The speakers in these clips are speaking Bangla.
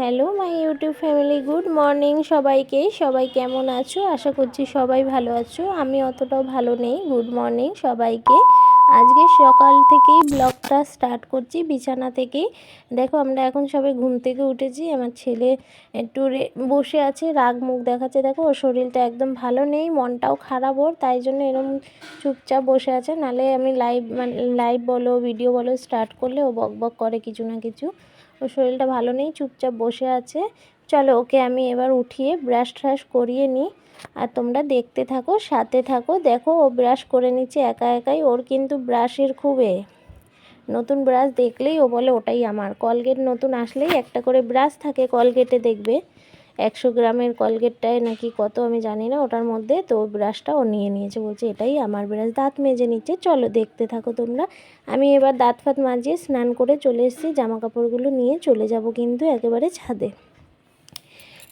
Hello, my YouTube family, good morning সবাইকে। সবাই কেমন আছো? আশা করছি সবাই ভালো আছো। আমি অতটাও ভালো নেই, গুড মর্নিং সবাইকে। আজকে সকাল থেকেই ব্লগটা স্টার্ট করছি বিছানা থেকেই দেখো, আমরা এখন সবাই ঘুম থেকে উঠেছি। আমার ছেলে একটু বসে আছে, রাগ মুখ দেখাচ্ছে। দেখো, ওর শরীরটা একদম ভালো নেই, মনটাও খারাপ ওর, তাই জন্য এরকম চুপচাপ বসে আছে। নালে আমি লাইভ মানে লাইভ বলো ভিডিও বলো স্টার্ট করলে ও বক বক করে কিছু না কিছু। ওর শরীরটা ভালো নেই, চুপচাপ বসে আছে। চলো ওকে আমি এবার উঠিয়ে ব্রাশ ট্রাশ করিয়ে নিই। আর তোমরা দেখতে থাকো, সাথে থাকো। দেখো ও ব্রাশ করে নিচ্ছে একা একাই, ওর কিন্তু ব্রাশের খুব এ। নতুন ব্রাশ দেখলেই ও বলে ওটাই আমার। কলগেট নতুন আসলেই একটা করে ব্রাশ থাকে, কলগেটে দেখবে। একশো গ্রামের কলগেটটায় নাকি কত আমি জানি না, ওটার মধ্যে তো ব্রাশটা ও নিয়ে নিয়েছে, বলছে এটাই আমার ব্রাশ, দাঁত মেজে নিচ্ছে, চলো দেখতে থাকো তোমরা। আমি এবার দাঁত ফাঁত মাজিয়ে স্নান করে চলে এসেছি জামা কাপড়গুলো নিয়ে চলে যাব কিন্তু একেবারে ছাদে।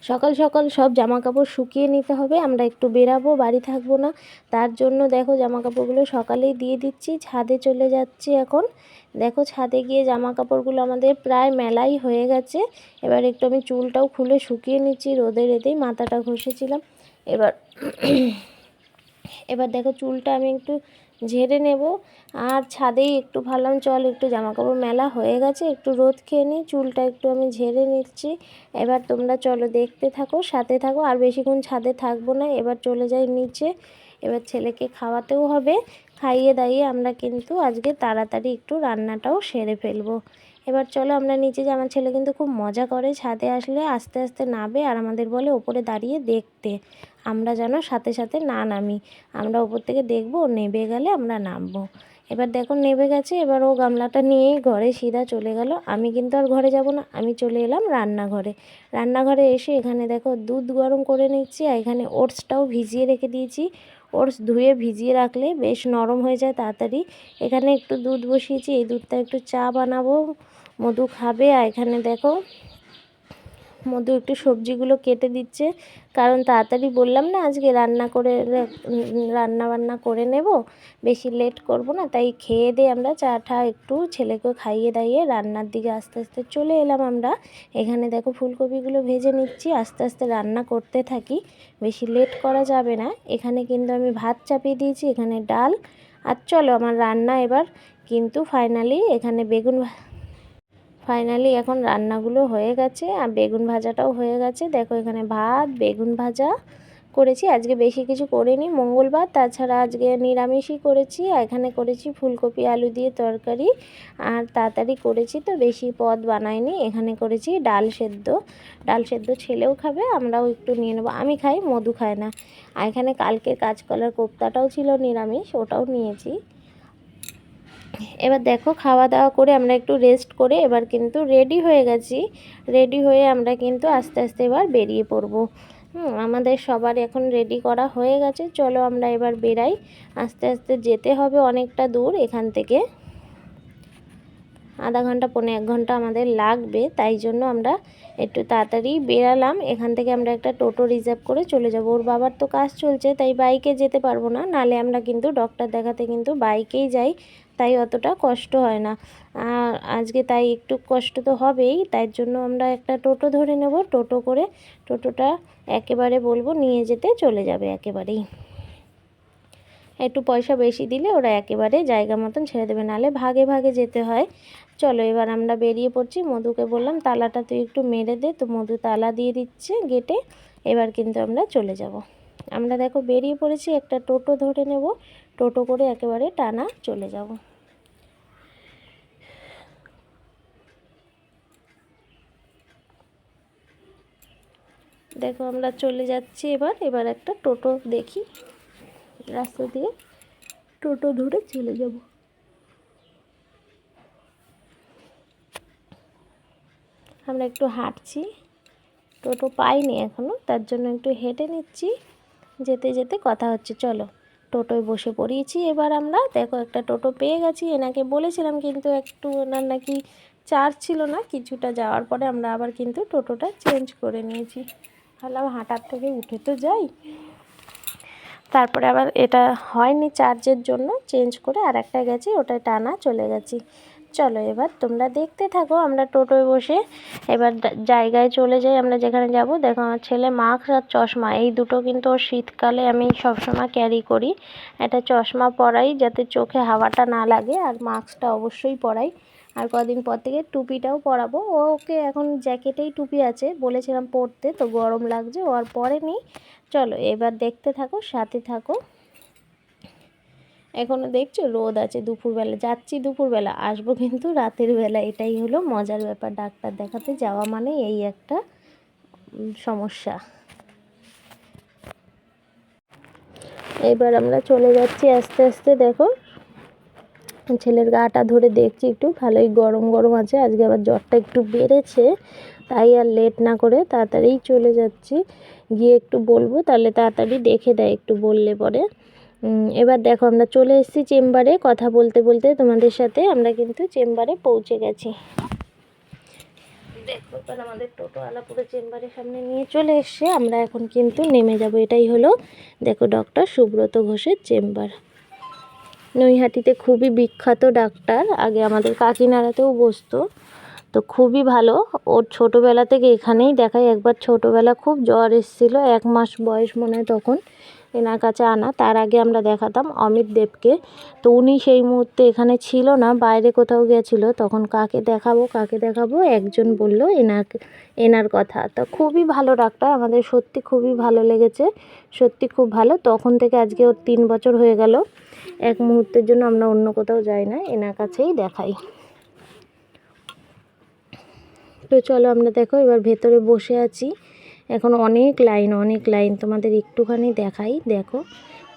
সকাল সকাল সব জামা কাপড় শুকিয়ে নিতে হবে, আমরা একটু বেরাবো, বাড়ি থাকব না। তার জন্য দেখো জামা কাপড়গুলো সকালেই দিয়ে দিচ্ছি, ছাদে চলে যাচ্ছি এখন। দেখো ছাদে গিয়ে জামা কাপড়গুলো আমাদের প্রায় মেলাই হয়ে গেছে। এবার একটু আমি চুলটাও খুলে শুকিয়ে নিচ্ছি, রোদে রেদেই মাথাটা ঘষেছিলাম। এবার এবার দেখো চুলটা আমি একটু ঝেড়ে নেব। আর ছাদেই একটু ভাবলাম চল, একটু জামা কাপড় মেলা হয়ে গেছে, একটু রোদ খেয়ে নিই চুলটা একটু আমি ঝেড়ে নিচ্ছি। এবার তোমরা চলো দেখতে থাকো, সাথে থাকো, আর বেশিক্ষণ ছাদে থাকব না, এবার চলে যাই নিচে। এবার ছেলেকে খাওয়াতেও হবে, খাইয়ে দাইয়ে আমরা কিন্তু আজকে তাড়াতাড়ি একটু রান্নাটাও সেরে ফেলব। এবার চলো আমরা নিচে যে আমার ছেলে কিন্তু খুব মজা করে, ছাদে আসলে আস্তে আস্তে নাবে আর আমাদের বলে ওপরে দাঁড়িয়ে দেখতে। আমরা যেন সাথে সাথে না নামি। আমরা ওপর থেকে দেখব, নেবে গেলে আমরা নামবো। এবার দেখো নেবে গেছে, এবার ও গামলাটা নিয়েই ঘরে সিধা চলে গেল। আমি কিন্তু আর ঘরে যাব না, আমি চলে এলাম রান্নাঘরে। রান্নাঘরে এসে এখানে দেখো দুধ গরম করে নিচ্ছি আর এখানে ওটসটাও ভিজিয়ে রেখে দিয়েছি। ওটস ধুয়ে ভিজিয়ে রাখলে বেশ নরম হয়ে যায় তাড়াতাড়ি। এখানে একটু দুধ বসিয়েছি, এই দুধটা একটু চা বানাবো। মধু খাবে আর এখানে দেখো মধু একটু সবজিগুলো কেটে দিচ্ছে। কারণ তাড়াতাড়ি বললাম না, আজকে রান্না করে রান্না বান্না করে নেব। বেশি লেট করব না, তাই খেয়ে দিয়ে আমরা চাটা একটু ছেলেকে খাইয়ে দাইয়ে রান্নার দিকে আস্তে আস্তে চলে এলাম আমরা। এখানে দেখো ফুলকপিগুলো ভেজে নিচ্ছি, আস্তে আস্তে রান্না করতে থাকি, বেশি লেট করা যাবে না। এখানে কিন্তু আমি ভাত চাপিয়ে দিয়েছি, এখানে ডাল। আর চলো, আমার রান্না এবার কিন্তু ফাইনালি এখানে বেগুন ফাইনালি এখন রান্নাগুলো হয়ে গেছে আর বেগুন ভাজাটাও হয়ে গেছে। দেখো এখানে ভাত, বেগুন ভাজা করেছি। আজকে বেশি কিছু করিনি, মঙ্গলবার। তাছাড়া আজকে নিরামিষই করেছি। এখানে করেছি ফুলকপি, আলু দিয়ে তরকারি। আর তাড়াতাড়ি করেছি তো, বেশি পদ বানাইনি। এখানে করেছি ডাল সেদ্ধ। ডাল সেদ্ধ ছেলেও খাবে, আমরাও একটু নিয়ে নেব। আমি খাই, মধু খায় না। আর এখানে কালকে কাঁচকলার কোপ্তাটাও ছিল নিরামিষ, ওটাও নিয়েছি। এবার দেখো, খাওয়া দাওয়া করে আমরা একটু রেস্ট করে এবার কিন্তু রেডি হয়ে গেছি। রেডি হয়ে আমরা কিন্তু আস্তে আস্তে এবার বেরিয়ে পড়ব। আমাদের সবার এখন রেডি করা হয়ে গেছে। চলো আমরা এবার বেরাই। আস্তে আস্তে যেতে হবে অনেকটা দূর এখান থেকে। আধা ঘণ্টা পনেরো এক ঘণ্টা আমাদের লাগবে, তাই জন্য আমরা একটু তাড়াতাড়ি বেরালাম। এখান থেকে আমরা একটা টোটো রিজার্ভ করে চলে যাব। ওর বাবার তো কাজ চলছে, তাই বাইকে যেতে পারব না। নালে আমরা কিন্তু ডক্টর দেখাতে কিন্তু বাইকেই যাই। তাই অতটা কষ্ট হয় না। আর আজকে তাই একটু কষ্ট তো হবেই, তাই জন্য আমরা একটা টোটো ধরে নেব। টোটো করে টোটোটা একেবারে বলব নিয়ে যেতে চলে যাবে একেবারেই। একটু পয়সা বেশি দিলে ওরা একেবারে জায়গা মতন ছেড়ে দেবে নাহলে ভাগে ভাগে যেতে হয়। চলো এবার আমরা বেরিয়ে পড়ছি। মধুকে বললাম, তালাটা তুই একটু মেরে দে। তো মধু তালা দিয়ে দিচ্ছে গেটে। এবার কিন্তু আমরা চলে যাব। আমরা দেখো বেরিয়ে পড়েছি, একটা টোটো ধরে নেব। টোটো করে একেবারে টানা চলে যাব। দেখো আমরা চলে যাচ্ছি এবার এবার একটা টোটো দেখি। রাস্তা দিয়ে টোটো ধরে চলে যাব। আমরা একটু হাঁটছি। টোটো পাইনি এখনও তার জন্য একটু হেঁটে নিচ্ছি। যেতে যেতে কথা হচ্ছে, চলো। টোটোয় বসে পড়িয়েছি, এবার আমরা দেখো একটা টোটো পেয়ে গেছি। এনাকে বলেছিলাম কিন্তু একটু ওনার নাকি চার্জ ছিল না, কিছুটা যাওয়ার পরে আমরা আবার কিন্তু টোটোটা চেঞ্জ করে নিয়েছি। ভাবলাম হাঁটার থেকে উঠে তো যাই। তারপরে আবার এটা হয়নি চার্জের জন্য, চেঞ্জ করে আর একটা গেছি, ওটায় টানা চলে গেছি। চলো এবার তোমরা দেখতে থাকো, আমরা টোটোয় বসে এবার জায়গায় চলে যাই, আমরা যেখানে যাব। দেখো আমার ছেলে মাস্ক আর চশমা, এই দুটো কিন্তু শীতকালে আমি সবসময় ক্যারি করি। একটা চশমা পরাই যাতে চোখে হাওয়াটা না লাগে, আর মাস্কটা অবশ্যই পরাই। আর কদিন পর থেকে টুপিটাও পরাবো। ওকে এখন জ্যাকেটেই টুপি আছে, বলেছিলাম পরতে, তো গরম লাগছে, ও আর পরেনি। চলো এবার দেখতে থাকো, সাথে থাকো। এখনও দেখছ? রোদ আছে দুপুরবেলা। যাচ্ছি দুপুরবেলা, আসব কিন্তু রাতের বেলা। এটাই হলো মজার ব্যাপার। ডাক্তার দেখাতে যাওয়া মানে এই একটা সমস্যা। এবার আমরা চলে যাচ্ছি আস্তে আস্তে, দেখো। ছেলের গাটা ধরে দেখছি একটু, ভালোই গরম গরম আছে। আজকে আবার জ্বরটা একটু বেড়েছে, তাই আর লেট না করে তাড়াতাড়ি চলে যাচ্ছি। গিয়ে একটু বলব, তাহলে তাড়াতাড়ি দেখে দেয়, একটু বললে পরে। এবার দেখো আমরা চলে এসেছি চেম্বারে, কথা বলতে বলতে তোমাদের সাথে আমরা কিন্তু চেম্বারে পৌঁছে গেছি। দেখো, এবার আমাদের টোটোওয়ালা পুরো চেম্বারের সামনে নিয়ে চলে এসছে, আমরা এখন কিন্তু নেমে যাব। এটাই হলো, দেখো ডক্টর সুব্রত ঘোষের চেম্বার। নৈহাটিতে খুবই বিখ্যাত ডাক্তার, আগে আমাদের কাকিনাড়াতেও বসতো, তো খুবই ভালো। ওর ছোটোবেলা থেকে এখানেই দেখায়, একবার ছোটোবেলা খুব জ্বর এসেছিল, এক মাস বয়স মনে হয় তখন। এনার কাছে আনা। তার আগে আমরা দেখাতাম অমিত দেবকে। তো উনি সেই মুহূর্তে এখানে ছিল না, বাইরে কোথাও গেছিল। তখন কাকে দেখাবো কাকে দেখাবো? একজন বলল এনার এনার কথা। তো খুবই ভালো ডাক্তার, আমাদের সত্যি খুবই ভালো লেগেছে, সত্যি খুব ভালো। তখন থেকে আজকে ওর তিন বছর হয়ে গেল। এক মুহূর্তের জন্য আমরা অন্য কোথাও যাই না, এনার কাছেই দেখাই। তো চলো আমরা দেখো, এবার ভেতরে বসে আছি। এখন অনেক লাইন অনেক লাইন তোমাদের একটুখানি দেখাই। দেখো,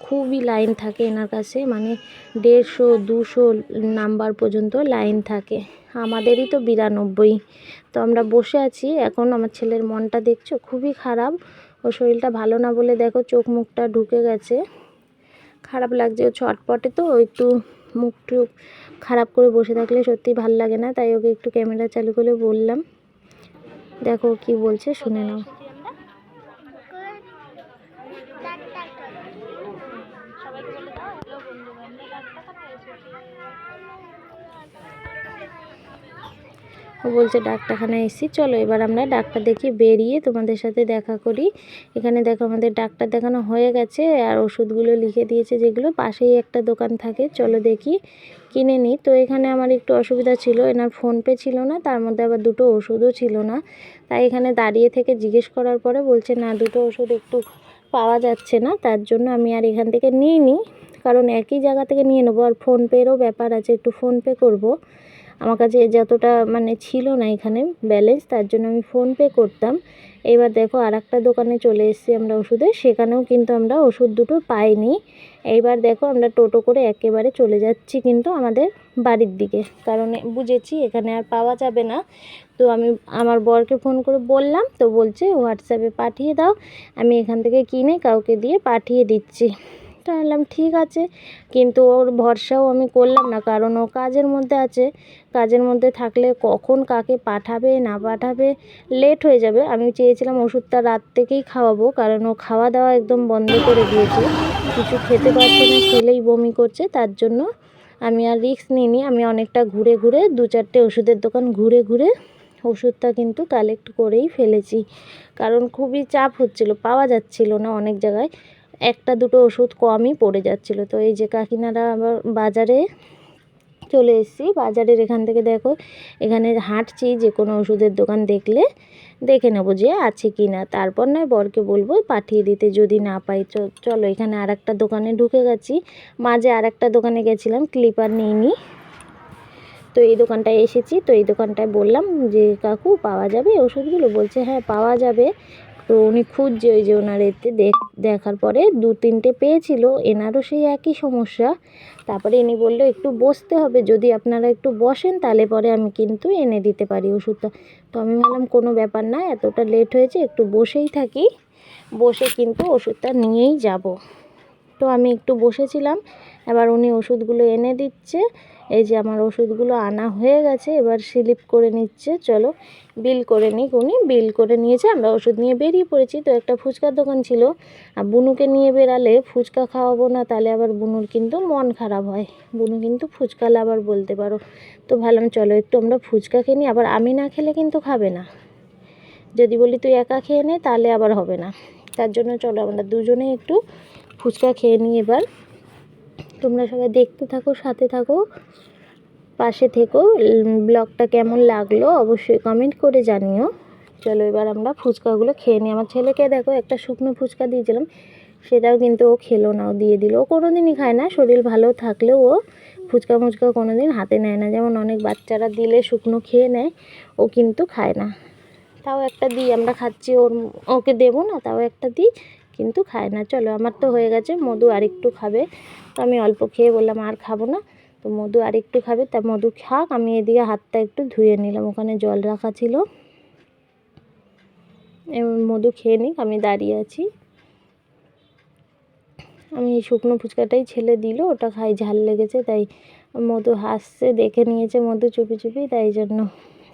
খুবই লাইন থাকে এনার কাছে মানে দেড়শো, দুশো নাম্বার পর্যন্ত লাইন থাকে। আমাদেরই তো বিরানব্বই। তো আমরা বসে আছি, এখন আমার ছেলের মনটা দেখছ? খুবই খারাপ। ও শরীরটা ভালো না বলে দেখো চোখ মুখটা ঢুকে গেছে। খারাপ লাগছে, ও ছটপটে তো একটু মুখ টুক খারাপ করে বসে থাকলে সত্যি ভালো লাগে না, তাই ওকে একটু ক্যামেরা চালু করে বললাম। দেখো কি বলছে, শুনে নাও। বলছে ডাক্তারখানায় এসেছি। চলো এবার আমরা ডাক্তার দেখিয়ে বেরিয়ে তোমাদের সাথে দেখা করি। এখানে দেখো আমাদের ডাক্তার দেখানো হয়ে গেছে আর ওষুধগুলো লিখে দিয়েছে যেগুলো পাশেই একটা দোকান থাকে। চলো দেখি, কিনে নিই। তো এখানে আমার একটু অসুবিধা ছিল, এনার ফোনপে ছিল না, তার মধ্যে আবার দুটো ওষুধও ছিল না। তাই এখানে দাঁড়িয়ে থেকে জিজ্ঞেস করার পরে বলছে, না, দুটো ওষুধ একটু পাওয়া যাচ্ছে না, তার জন্য আমি আর এখান থেকে নিই নি কারণ একই জায়গা থেকে নিয়ে নেব। আর ফোনপেরও ব্যাপার আছে, একটু ফোনপে করব। আমার কাছে যতটা মানে ছিল না এখানে ব্যালেন্স তার জন্য আমি ফোনপে করতাম। এবার দেখো আর একটা দোকানে চলে এসেছি আমরা ওষুধের সেখানেও কিন্তু আমরা ওষুধ দুটো পাইনি। এইবার দেখো আমরা টোটো করে একেবারে চলে যাচ্ছি কিন্তু আমাদের বাড়ির দিকে। কারণ বুঝেছি এখানে আর পাওয়া যাবে না। তো আমি, আমার বরকে ফোন করে বললাম, তো বলছে হোয়াটসঅ্যাপে পাঠিয়ে দাও। আমি এখান থেকে কিনে কাউকে দিয়ে পাঠিয়ে দিচ্ছি। আমি বললাম ঠিক আছে। কিন্তু ওর ভরসাও আমি করলাম না, কারণ ও কাজের মধ্যে আছে। কাজের মধ্যে থাকলে কখন কাকে পাঠাবে, না পাঠাবে লেট হয়ে যাবে। আমি চেয়েছিলাম ওষুধটা রাত থেকেই খাওয়াবো, কারণ ও খাওয়া দাওয়া একদম বন্ধ করে দিয়েছে। কিছু খেতে পারছে না, খেলেই বমি করছে, তার জন্য আমি আর রিস্ক নিইনি। আমি অনেকটা ঘুরে ঘুরে দু চারটে ওষুধের দোকান ঘুরে ঘুরে ওষুধটা কিন্তু কালেক্ট করেই ফেলেছি। কারণ খুবই চাপ হচ্ছিল, পাওয়া যাচ্ছিল না অনেক জায়গায়। একটা দুটো ওষুধ কমই পড়ে যাচ্ছিল। তো এই যে কাকিনারা আবার বাজারে চলে এসেছি। বাজারের এখান থেকে দেখো, এখানে হাঁটছি, যে কোনো ওষুধের দোকান দেখলে দেখে নেব যে আছে কি না। তারপর নয়, বরকে বলব পাঠিয়ে দিতে, যদি না পাই। চলো এখানে আর একটা দোকানে ঢুকে গেছি। মাঝে আর একটা দোকানে গেছিলাম, ক্লিপার নিইনি। তো এই দোকানটায় এসেছি। তো এই দোকানটায় বললাম যে, কাকু, পাওয়া যাবে ওষুধগুলো? বলছে হ্যাঁ পাওয়া যাবে। তো উনি খুঁজছে ওই যে ওনার এতে দেখ- দেখার পরে দু তিনটে পেয়েছিল, এনারও সেই একই সমস্যা। তারপরে ইনি বলল, একটু বসতে হবে, যদি আপনারা একটু বসেন, তাহলে পরে আমি কিন্তু এনে দিতে পারি ওষুধটা। তো আমি ভাবলাম, কোনো ব্যাপার না, এতটা লেট হয়েছে, একটু বসেই থাকি। বসে কিন্তু ওষুধটা নিয়েই যাব। তো আমি একটু বসেছিলাম, এবার উনি ওষুধগুলো এনে দিচ্ছে। এই যে আমার ওষুধগুলো আনা হয়ে গেছে, এবার স্লিপ করে নিচ্ছে, চলো বিল করে নিক। উনি বিল করে নিয়েছে, আমরা ওষুধ নিয়ে বেরিয়ে পড়েছি। তো একটা ফুচকার দোকান ছিল, আর বুনুকে নিয়ে বেরালে ফুচকা খাওয়াবো না, তাহলে আবার বুনুর কিন্তু মন খারাপ হয়। বুনু কিন্তু ফুচকা আবার বলতে পারো। তো ভাবলাম, চলো একটু আমরা ফুচকা খেয়ে নিই, আবার আমি না খেলে কিন্তু খাবে না। যদি বলি তুই একা খেয়ে নে, তাহলে আবার হবে না। তার জন্য চলো আমরা দুজনে একটু ফুচকা খেয়ে নিই এবার। তোমরা সবাই দেখতে থাকো, সাথে থাকো, পাশে থেকো। ব্লগটা কেমন লাগল অবশ্যই কমেন্ট করে জানিও। চলো এবার আমরা ফুচকাগুলো খেয়ে নিই। আমার ছেলেকে দেখো, একটা শুকনো ফুচকা দিয়েছিলাম। সেটাও কিন্তু ও খেলো না, ও দিয়ে দিল। ও কোনো দিনই খায় না, শরীর ভালো থাকলেও ও ফুচকা মুচকা কোনো দিন হাতে নেয় না। যেমন অনেক বাচ্চারা দিলে শুকনো খেয়ে নেয়, ও কিন্তু খায় না। তাও একটা দিই, আমরা খাচ্ছি, ওর, ওকে দেবো না, তাও একটা দিই। কিন্তু খায় না। চলো, আমার তো হয়ে গেছে, মধু আরেকটু খাবে। তো আমি অল্প খেয়ে বললাম, আর খাব না। তো মধু আরেকটু খাবে, তা মধু খাক, আমি এদিকে হাতটা একটু ধুয়ে নিলাম, ওখানে জল রাখা ছিল। মধু খেয়ে নিক, আমি দাঁড়িয়ে আছি। আমি এই শুকনো ফুচকাটাই ছেলে দিল, ওটা খাই, ঝাল লেগেছে, তাই মধু হাসছে, দেখে নিয়েছে মধু চুপি চুপি, তাই জন্য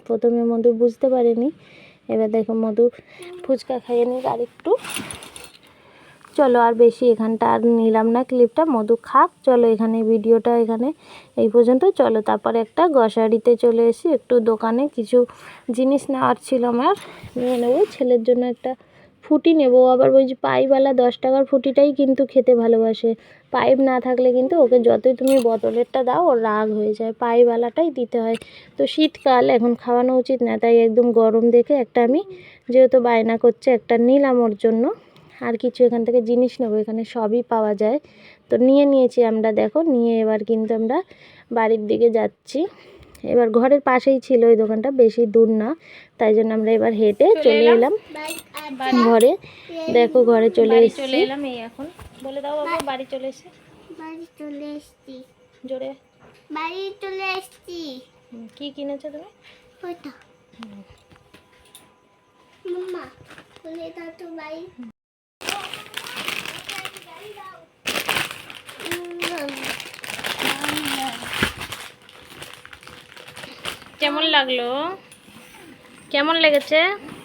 প্রথমে মধু বুঝতে পারেনি। এবার দেখো মধু ফুচকা খাইয়ে নিক আর একটু চলো আর বেশি এখানটা আর নিলাম না ক্লিপটা মধু খাক, চলো এখানে ভিডিওটা এখানে এই পর্যন্ত। চলো তারপরে একটা গ্রসারিতে চলে এসে একটু দোকানে কিছু জিনিস নেওয়ার ছিল আমার। নিয়ে নেব। ছেলের জন্য একটা ফুটি নেব। আবার ওই যে পাইপওয়ালা দশ টাকার ফুটিটাই কিন্তু খেতে ভালোবাসে। পাইপ না থাকলে কিন্তু ওকে যতই তুমি বোতলেরটা দাও, ওর রাগ হয়ে যায়। পাইপওয়ালাটাই দিতে হয়। তো শীতকাল, এখন খাওয়ানো উচিত না। তাই একদম গরম দেখে একটা আমি যেহেতু বায়না করছে, একটা নিলাম ওর জন্য। আর কিছু এখান থেকে জিনিস নেব এখানে সবই পাওয়া যায়। তো নিয়ে নিয়েছি আমরা দেখো নিয়ে এবার কিন্তু আমরা বাড়ির দিকে যাচ্ছি। এবার ঘরের পাশেই ছিল ওই দোকানটা বেশি দূর না তাই জন্য আমরা এবার হেঁটে চলে এলাম। ঘরে দেখো ঘরে চলে এসেছি। চলে এলাম এই এখন। বলে দাও বাবা বাড়ি চলে এসে বাড়ি চলে এসছি। জোরে। বাড়ি চলে এসছি। কি কিনেছো তুমি? ওইটা মাম্মা বলে দাও তো বাড়ি। কেমন লাগল? কেমন লেগেছে?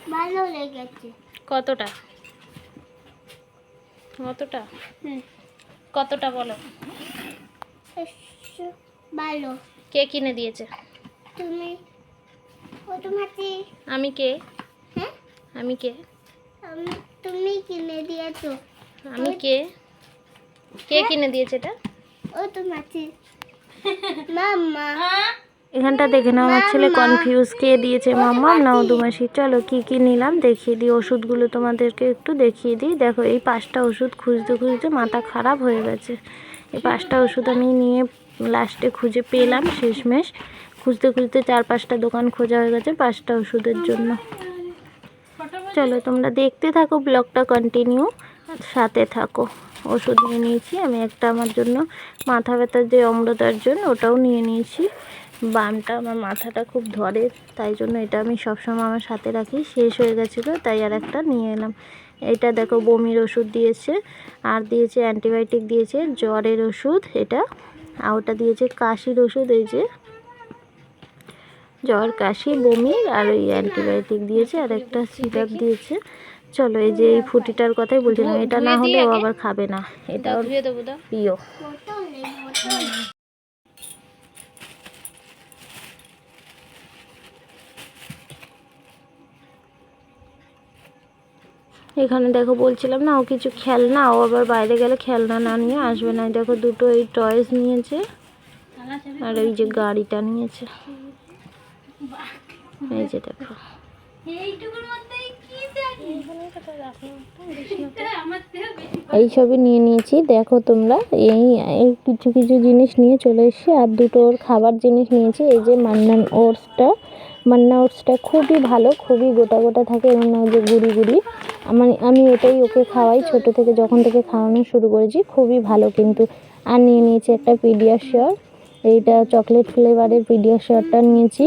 ভালো লেগেছে। কতটা? কতটা? হুম। কতটা বলো? ভালো। কে কিনে দিয়েছে? তুমি? ও তোমাকে? আমি কে? হ্যাঁ? আমি কে? আমি তুমি কিনে দিয়েছ। আমি কে? কে কিনে দিয়েছে এটা? ও তোমাকে। মাম্মা। এখানটা দেখে নাও আমার ছেলে কনফিউজ কে দিয়েছে। মাম্মা না দুমাসি চলো কি কি নিলাম দেখিয়ে দিই ওষুধগুলো তোমাদেরকে একটু দেখিয়ে দিই। দেখো এই পাঁচটা ওষুধ খুঁজতে খুঁজতে মাথা খারাপ হয়ে গেছে। এই পাঁচটা ওষুধ আমি নিয়ে লাস্টে খুঁজে পেলাম শেষমেশ। খুঁজতে খুঁজতে চার পাঁচটা দোকান খোঁজা হয়ে গেছে পাঁচটা ওষুধের জন্য। চলো তোমরা দেখতে থাকো ব্লগটা কন্টিনিউ সাথে থাকো। ওষুধ নিয়ে নিয়েছি আমি একটা আমার জন্য মাথা ব্যথার যে অম্লতার জন্য ওটাও নিয়ে নিয়েছি। বামটা আমার মাথাটা খুব ধরে তাই জন্য এটা আমি সবসময় আমার সাথে রাখি। শেষ হয়ে গেছিল তাই আর একটা নিয়ে এলাম। এটা দেখো বমির ওষুধ দিয়েছে আর দিয়েছে অ্যান্টিবায়োটিক দিয়েছে জ্বরের ওষুধ এটা আর ওটা দিয়েছে কাশির ওষুধ এই যে জ্বর কাশি বমি আর ওই অ্যান্টিবায়োটিক দিয়েছে আর একটা সিরাপ দিয়েছে। চলো এই যে এই ফুটিটার কথাই বলছিলাম এটা না হলে ও আবার খাবে না এটা ওর প্রিয়। এখানে দেখো বলছিলাম না, ও কিছু খেলনা, ও আবার বাইরে গেলে খেলনা না নিয়ে আসবে না। দেখো দুটো এই টয়েস নিয়েছে, আর ওই যে গাড়িটা নিয়েছে। এই যে দেখো। এই সবই নিয়ে নিয়েছি। দেখো তোমরা, এই কিছু কিছু জিনিস নিয়ে চলে এসেছি, আর দুটো ওর খাবার জিনিস নিয়েছি। এই যে মান্নান ওটসটা মান্না ওটসটা খুবই ভালো, খুবই গোটা গোটা থাকে এবং যে গুড়ি গুড়ি। আমার, আমি ওটাই ওকে খাওয়াই, ছোট থেকে যখন থেকে খাওয়ানো শুরু করেছি, খুবই ভালো কিন্তু। আর নিয়ে নিয়েছি একটা পিডিয়াশিওর এইটা চকলেট ফ্লেভারের পিডিয়াশিওরটা নিয়েছি।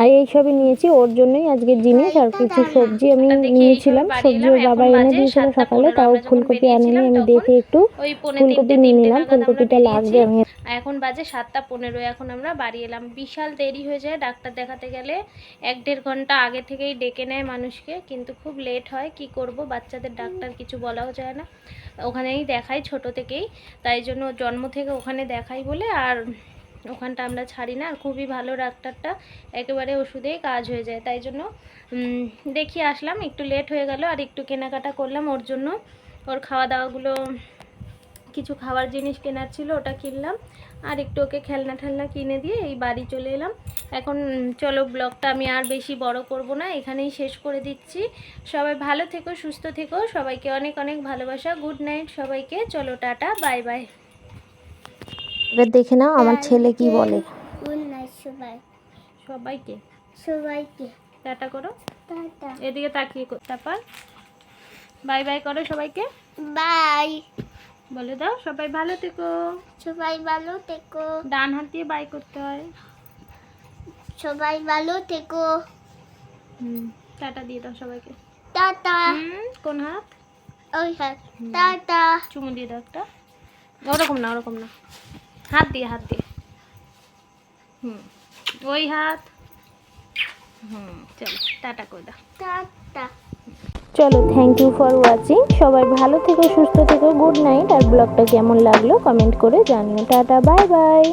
আর এইসবই নিয়েছি ওর জন্যই আজকের জিনিস আর কিছু সবজি আমি নিয়েছিলাম। সবজি ওর বাবা এনে দিয়েছিল সকালে তাও ফুলকপি আনেনি আমি দেখে একটু ফুলকপি নিয়ে নিলাম ফুলকপিটা লাগবে আমি এখন বাজে সাতটা পনেরো এখন আমরা বাড়ি এলাম। বিশাল দেরি হয়ে যায় ডাক্তার দেখাতে গেলে। এক দেড় ঘণ্টা আগে থেকেই ডেকে নেয় মানুষকে কিন্তু খুব লেট হয় কি করব? বাচ্চাদের ডাক্তার কিছু বলাও যায় না। ওখানেই দেখাই ছোট থেকেই তাই জন্য জন্ম থেকে ওখানে দেখাই বলে আর ওখানটা আমরা ছাড়ি না আর খুবই ভালো ডাক্তারটা। একেবারে ওষুধেই কাজ হয়ে যায়। তাই জন্য দেখিয়ে আসলাম, একটু লেট হয়ে গেল আর একটু কেনাকাটা করলাম ওর জন্য। ওর খাওয়া দাওয়াগুলো কিছু খাবার জিনিস কেনার ছিল ওটা কিনলাম। আর একটু ওকে খেলনা ঠেলনা কিনে দিয়ে এই বাড়ি চলে এলাম। এখন, চলো ব্লগটা আমি আর বেশি বড় করব না, এখানেই শেষ করে দিচ্ছি। সবাই ভালো থেকো, সুস্থ থেকো, সবাইকে অনেক অনেক ভালোবাসা। গুড নাইট সবাইকে। চলো টাটা, বাই বাই। এবার দেখে নাও আমার ছেলে কি বলে। গুড নাইট সবাই। সবাইকে? সবাইকে। টাটা করো। টাটা। এদিকে তাকিয়ে কর তারপর? বাই বাই করো সবাইকে। বাই। বলে দাও সবাই ভালো থেকো। সবাই ভালো থেকো। ডান হাত দিয়ে বাই করতে হয়। সবাই ভালো থেকো। হুম টাটা দিয়ে দাও সবাইকে। টাটা। কোন হাত? ওই হ্যাঁ টাটা। চুমু দিয়ে দাও একটা। ওরকম না ওরকম না। হাত দিয়ে হাত দিয়ে। হুম ওই হাত। হুম চলো টাটা করে দাও। টাটা। চলো থ্যাংক ইউ ফর ওয়াচিং সবাই ভালো থেকো সুস্থ থেকো গুড নাইট আর ব্লগটা কেমন লাগল কমেন্ট করে জানিও। Tata bye bye